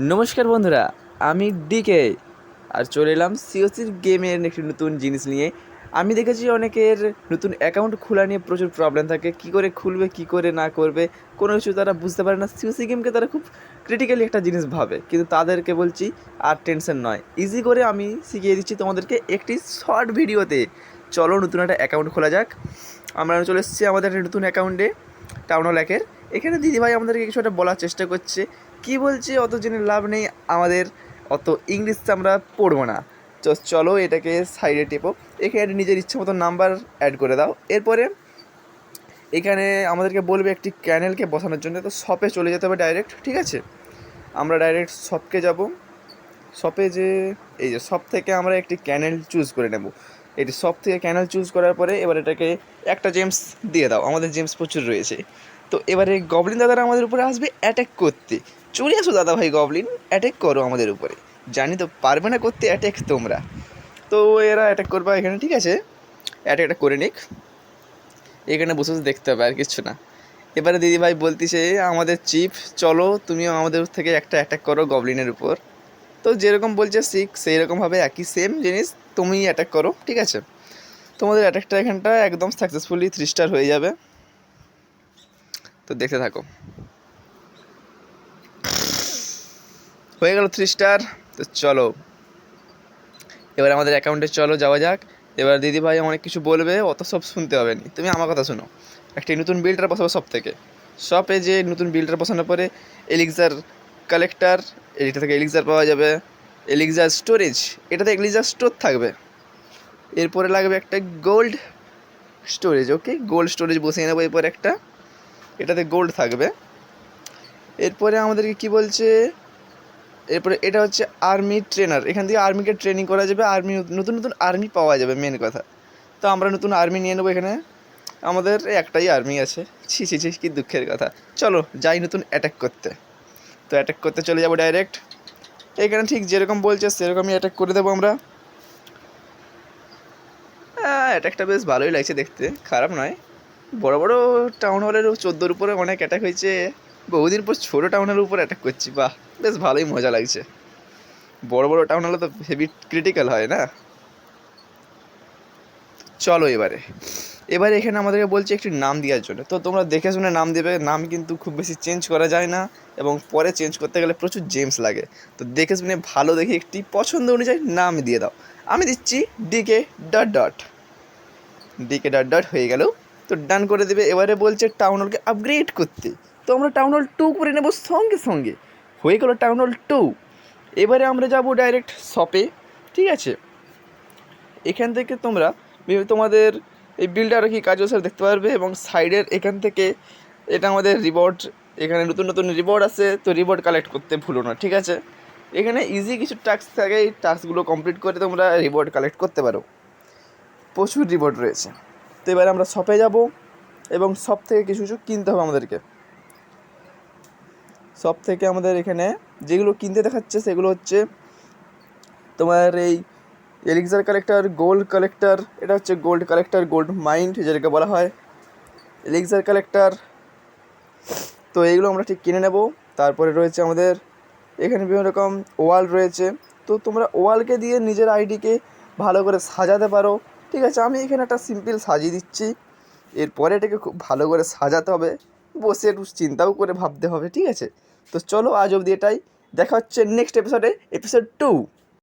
নমস্কার বন্ধুরা, আমি ডিকে আর চলে এলাম সিওসির গেমের একটি নতুন জিনিস নিয়ে। আমি দেখেছি অনেকের নতুন অ্যাকাউন্ট খোলা নিয়ে প্রচুর প্রবলেম থাকে, কি করে খুলবে, কি করে না করবে, কোনো কিছু তারা বুঝতে পারে না। সিওসি গেমকে তারা খুব ক্রিটিক্যালি একটা জিনিস ভাবে, কিন্তু তাদেরকে বলছি আর টেনশন নয়। ইজি করে আমি শিখিয়ে দিচ্ছি তোমাদেরকে একটি শর্ট ভিডিওতে চলো নতুন একটা অ্যাকাউন্ট খোলা যাক। আমরা চলে এসেছি আমাদের একটা নতুন অ্যাকাউন্টে টাউন হল এখানে দিদিভাই আমাদেরকে কিছু একটা বলার চেষ্টা করছে। কি বলছে? অত জেনে লাভ নেই। আমাদের অত ইংলিশ আমরা পড়ব না। চলো এটাকে সাইডে টেপো। এখানে নিজের ইচ্ছে মতো নাম্বার অ্যাড করে দাও। এরপরে এখানে আমাদেরকে বলবে একটি ক্যানেলকে বসানোর জন্য। তো শপে চলে যেতে হবে ডাইরেক্ট ঠিক আছে? আমরা ডাইরেক্ট শপকে যাব। শপে যে, এই যে শপ থেকে আমরা একটি ক্যানেল চুজ করে নেব। এটি শপ থেকে ক্যানেল চুজ করার পরে এবার এটাকে একটা জেমস দিয়ে দাও। আমাদের জেমস প্রচুর রয়েছে। তো এবারে গবলিন দাদারা আমাদের উপরে আসবে অ্যাটাক করতে। চলে আসো দাদা ভাই গবলিন অ্যাটাক করো আমাদের উপরে। জানি তো পারবে না করতে অ্যাটাক তোমরা। তো এরা অ্যাটাক করবে এখানে, ঠিক আছে? অ্যাটাকটা করে নিক। এখানে বসে বসে দেখতে হবে আর কিছু না। এবারে দিদিভাই বলতিছে, আমাদের চিফ চলো, তুমিও আমাদের থেকে একটা অ্যাটাক করো গবলিনের উপর। তো যেরকম বলছে শিখ সেই রকমভাবে একই সেম জিনিস তুমি অ্যাটাক করো, ঠিক আছে? তোমাদের অ্যাটাকটা এখানটা একদম সাকসেসফুলি থ্রি স্টার হয়ে যাবে। তো দেখতে থাকো। হয়ে গেল থ্রি স্টার তো চলো। এবার আমাদের অ্যাকাউন্টে চলো, যাওয়া যাক। এবার দিদি ভাই অনেক কিছু বলবে, অত সব শুনতে হবে না। তুমি আমার কথা শোনো। একটি নতুন বিল্ডার বসাবো সব থেকে শপে যে নতুন বিল্ডার বসানোর পরে এলিক্সার কালেক্টার এটা থেকে এলিক্সার পাওয়া যাবে। এলিক্সার স্টোরেজ এটাতে এলিক্সার স্টোর থাকবে। এরপরে লাগবে একটা gold storage okay gold storage বসিয়ে নেব এরপর একটা। এটাতে গোল্ড থাকবে। এরপরে আমাদেরকে কি বলছে? এরপরে এটা হচ্ছে আর্মি ট্রেনার। এখান থেকে আর্মিকে ট্রেনিং করা যাবে, আর্মি নতুন নতুন আর্মি পাওয়া যাবে মেন কথা। তো আমরা নতুন আর্মি নিয়ে নেব এখানে। আমাদের একটাই আর্মি আছে। ছি ছি ছি, কি দুঃখের কথা। চলো যাই নতুন অ্যাটাক করতে। তো অ্যাটাক করতে চলে যাব ডাইরেক্ট এখানে ঠিক যেরকম বলছে, সেরকমই অ্যাটাক করে দেবো আমরা। অ্যাটাকটা বেশ ভালোই লাগছে দেখতে। খারাপ নয়। বড় বড় টাউন হলের চোদ্দোর উপরে অনেক অ্যাটাক হয়েছে। বহুদিন পর ছোটো টাউন হলের উপর অ্যাটাক করছি, বাহ, বেশ ভালোই মজা লাগছে। বড় বড় টাউন হলে তো হেভি ক্রিটিক্যাল হয় না? চলো এবারে। এবারে এখানে আমাদেরকে বলছে একটি নাম দেওয়ার জন্য। তো তোমরা দেখে শুনে নাম দেবে, নাম কিন্তু খুব বেশি চেঞ্জ করা যায় না এবং পরে চেঞ্জ করতে গেলে প্রচুর জেমস লাগে। তো দেখে শুনে ভালো দেখে একটি পছন্দ অনুযায়ী নাম দিয়ে দাও। আমি দিচ্ছি DK dot dot DK dot dot হয়ে গেল। তো ডান করে দেবে। এবারে বলছে টাউন হলকে আপগ্রেড করতে। তো আমরা টাউন হল টু করে নেব সঙ্গে সঙ্গে। হয়ে গেলো টাউন হল টু এবারে আমরা যাব ডাইরেক্ট শপে ঠিক আছে? এখান থেকে তোমরা তোমাদের এই বিলটা কি কাজও স্যার দেখতে পারবে এবং সাইডের এখান থেকে এটা আমাদের রিওয়ার্ড এখানে নতুন নতুন রিওয়ার্ড আছে, তো রিওয়ার্ড কালেক্ট করতে ভুলো না, ঠিক আছে? এখানে ইজি কিছু টাস্ক থাকে, এই টাস্কগুলো কমপ্লিট করে তোমরা রিওয়ার্ড কালেক্ট করতে পারো। প্রচুর রিওয়ার্ড রয়েছে। তো এবার আমরা শপে যাব এবং শপ থেকে কিছু কিছু কিনতে হবে আমাদেরকে। শপ থেকে আমাদের এখানে যেগুলো কিনতে দেখাচ্ছে সেগুলো হচ্ছে তোমার এই এলিক্সার কালেক্টর গোল্ড কালেক্টর এটা হচ্ছে গোল্ড কালেক্টর গোল্ড মাইন্ড যেটাকে বলা হয়। এলিক্সার কালেক্টর তো এইগুলো আমরা ঠিক কিনে নেব। তারপরে রয়েছে আমাদের এখানে বিভিন্ন রকম ওয়াল রয়েছে। তো তোমরা ওয়ালকে দিয়ে নিজের আইডিকে ভালো করে সাজাতে পারো। ঠিক আছে, আমি এখানে একটা সিম্পল সাজিয়ে দিচ্ছি। এরপরে এটাকে খুব ভালো করে সাজাতে হবে। বসে একটু চিন্তাও করে ভাবতে হবে, ঠিক আছে? তো চলো আজ অবধি এটাই। দেখা হচ্ছে নেক্সট এপিসোডে এপিসোড টু